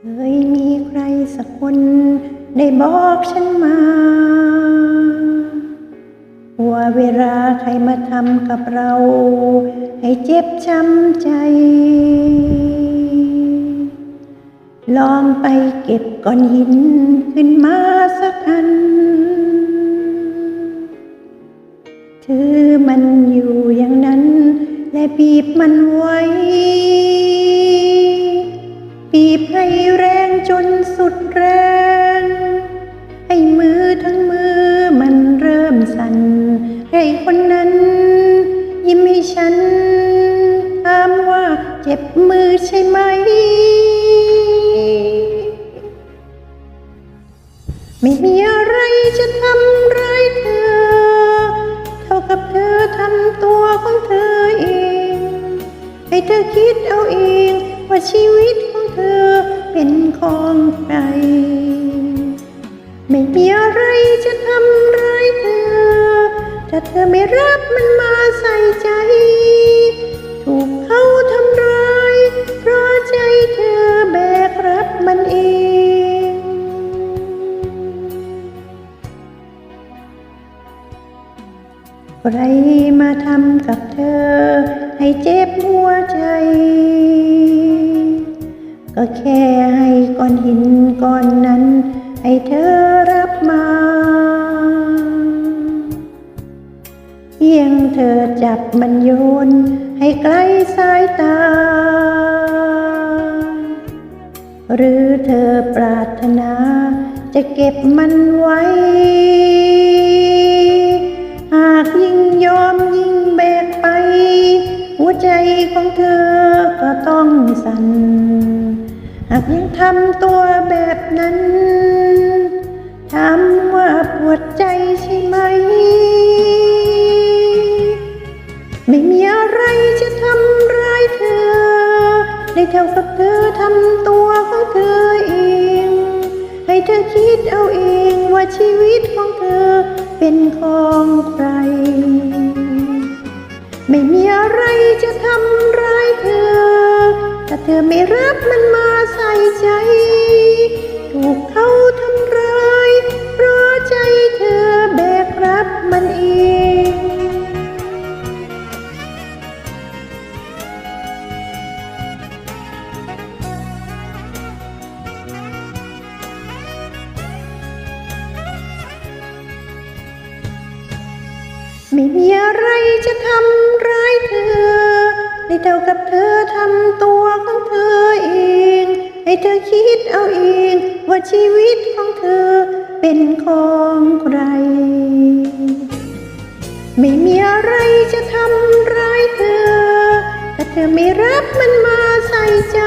เคยมีใครสักคน ได้บอกฉันมา ว่าเวลาใครมาทำกับเรา ให้เจ็บช้ำใจ ลองไปเก็บก้อนหินขึ้นมาสักอันถือมันอยู่อย่างนั้น และบีบมันไว้ บีบให้แรงจนสุดแรง ให้มือทั้งมือมันเริ่มสั่น ให้คนนั้น ยิ้มให้ฉันถามว่าเจ็บมือใช่ไหม ไม่มีอะไรจะทำร้ายเธอ เท่ากับเธอทำตัวของเธอเอง ให้เธอคิดเอาเองว่าชีวิต เป็นของใคร ไม่มีอะไรจะทำร้ายเธอ ถ้าเธอไม่รับมันมาใส่ใจ ถูกเขาทำร้าย เพราะใจเธอแบกรับมันเองใครมาทำกับเธอให้เจ็บหัวใจ ก็แค่ให้ก้อนหินก้อนนั้น ให้เธอรับมาเพียงเธอจับมันโยน ให้ไกลสายตา หรือเธอปรารถนา จะเก็บมันไว้ หากยิ่งยอมยิ่งแบกไป หัวใจของเธอก็ต้องสั่น หากยังทำตัวแบบนั้นถามว่าปวดใจใช่ไหม ไม่มีอะไรจะทำร้ายเธอได้เท่ากับเธอทำตัวของเธอเอง ให้เธอคิดเอาเองว่าชีวิตของเธอเป็นของใคร ไม่มีอะไรจะทำร้ายเธอถ้าเธอไม่รับมันมา ใจ ถูกเขาทำร้าย เพราะใจเธอแบกรับมันเองไม่มีอะไรจะทำร้ายเธอ ได้เท่ากับเธอทำตัวของเธอเอง ให้เธอคิดเอาเองว่าชีวิตของเธอเป็นของใคร ไม่มีอะไรจะทำร้ายเธอ แต่เธอไม่รับมันมาใส่ใจ